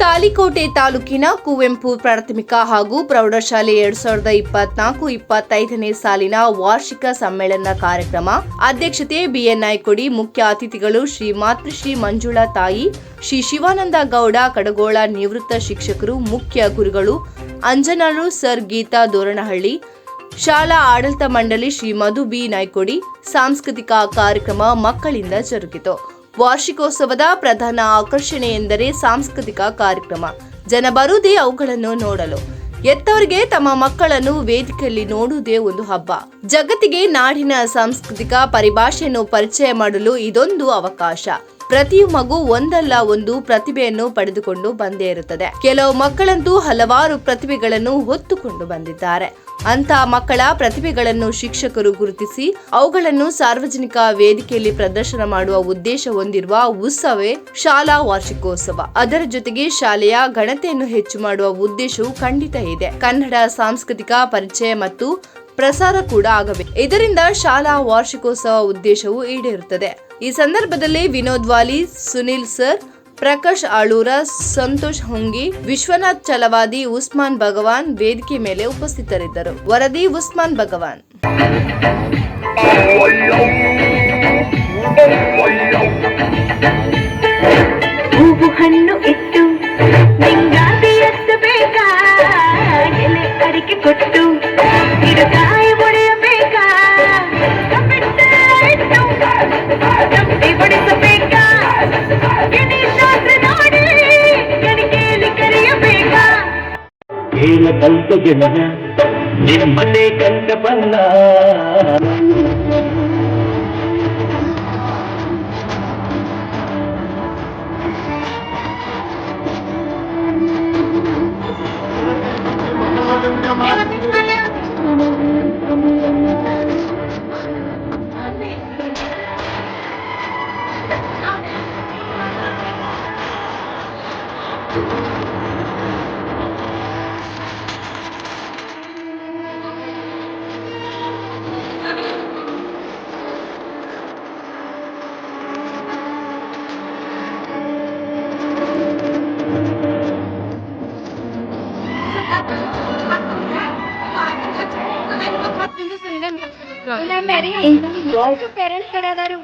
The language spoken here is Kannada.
ತಾಲಿಕೋಟೆ ತಾಲೂಕಿನ ಕುವೆಂಪು ಪ್ರಾಥಮಿಕ ಹಾಗೂ ಪ್ರೌಢಶಾಲೆ ಎರಡ್ ಸಾವಿರದ ಇಪ್ಪತ್ನಾಲ್ಕು, ಇಪ್ಪತ್ತೈದನೇ ಸಾಲಿನ ವಾರ್ಷಿಕ ಸಮ್ಮೇಳನ ಕಾರ್ಯಕ್ರಮ. ಅಧ್ಯಕ್ಷತೆ ಬಿಎನ್ಐ ನಾಯ್ಕೊಡಿ ಮುಖ್ಯ ಅತಿಥಿಗಳು ಶ್ರೀ ಮಾತೃಶ್ರೀ ಮಂಜುಳಾ ತಾಯಿ, ಶ್ರೀ ಶಿವಾನಂದ ಗೌಡ, ಕಡಗೋಳ ನಿವೃತ್ತ ಶಿಕ್ಷಕರು, ಮುಖ್ಯ ಗುರುಗಳು ಅಂಜನಾಳು ಸರ್ ಗೀತಾ ದೋರಣಹಳ್ಳಿ ಶಾಲಾ ಆಡಳಿತ ಮಂಡಳಿ ಶ್ರೀ ಮಧು ಬಿ ನಾಯ್ಕೊಡಿ. ಸಾಂಸ್ಕೃತಿಕ ಕಾರ್ಯಕ್ರಮ ಮಕ್ಕಳಿಂದ ಜರುಗಿತು. ವಾರ್ಷಿಕೋತ್ಸವದ ಪ್ರಧಾನ ಆಕರ್ಷಣೆ ಎಂದರೆ ಸಾಂಸ್ಕೃತಿಕ ಕಾರ್ಯಕ್ರಮ. ಜನ ಬರುವುದೇ ಅವುಗಳನ್ನು ನೋಡಲು. ಎತ್ತವರಿಗೆ ತಮ್ಮ ಮಕ್ಕಳನ್ನು ವೇದಿಕೆಯಲ್ಲಿ ನೋಡುವುದೇ ಒಂದು ಹಬ್ಬ. ಜಗತ್ತಿಗೆ ನಾಡಿನ ಸಾಂಸ್ಕೃತಿಕ ಪರಿಭಾಷೆಯನ್ನು ಪರಿಚಯ ಮಾಡಲು ಇದೊಂದು ಅವಕಾಶ. ಪ್ರತಿ ಮಗು ಒಂದಲ್ಲ ಒಂದು ಪ್ರತಿಭೆಯನ್ನು ಪಡೆದುಕೊಂಡು ಬಂದೇ ಇರುತ್ತದೆ. ಕೆಲವು ಮಕ್ಕಳಂತೂ ಹಲವಾರು ಪ್ರತಿಭೆಗಳನ್ನು ಹೊತ್ತುಕೊಂಡು ಬಂದಿದ್ದಾರೆ. ಅಂತ ಮಕ್ಕಳ ಪ್ರತಿಭೆಗಳನ್ನು ಶಿಕ್ಷಕರು ಗುರುತಿಸಿ, ಅವುಗಳನ್ನು ಸಾರ್ವಜನಿಕ ವೇದಿಕೆಯಲ್ಲಿ ಪ್ರದರ್ಶನ ಮಾಡುವ ಉದ್ದೇಶ ಹೊಂದಿರುವ ಉತ್ಸವೇ ಶಾಲಾ ವಾರ್ಷಿಕೋತ್ಸವ. ಅದರ ಜೊತೆಗೆ ಶಾಲೆಯ ಘನತೆಯನ್ನು ಹೆಚ್ಚು ಮಾಡುವ ಉದ್ದೇಶವು ಖಂಡಿತ ಇದೆ. ಕನ್ನಡ ಸಾಂಸ್ಕೃತಿಕ ಪರಿಚಯ ಮತ್ತು ಪ್ರಸಾರ ಕೂಡ ಆಗಬೇಕು. ಇದರಿಂದ ಶಾಲಾ ವಾರ್ಷಿಕೋತ್ಸವ ಉದ್ದೇಶವು ಈಡೇರುತ್ತದೆ. ಈ ಸಂದರ್ಭದಲ್ಲಿ ವಿನೋದ್ ವಾಲಿ, ಸುನಿಲ್ ಸರ್, ಪ್ರಕಾಶ್ ಆಳೂರ, ಸಂತೋಷ್ ಹೊಂಗಿ, ವಿಶ್ವನಾಥ್ ಚಲವಾದಿ, ಉಸ್ಮಾನ್ ಭಗವಾನ್ ವೇದಿಕೆ ಮೇಲೆ ಉಪಸ್ಥಿತರಿದ್ದರು. ವರದಿ ಉಸ್ಮಾನ್ ಭಗವಾನ್. ಏಳ ಕಲ್ಪ ಗೆಳೆಯ ನಿಮ್ಮನೆ ಕಂಡ ಬನ್ನ ಪೇರೆಂಟ್ಸ್ ಕಡೆ ಅದಾರು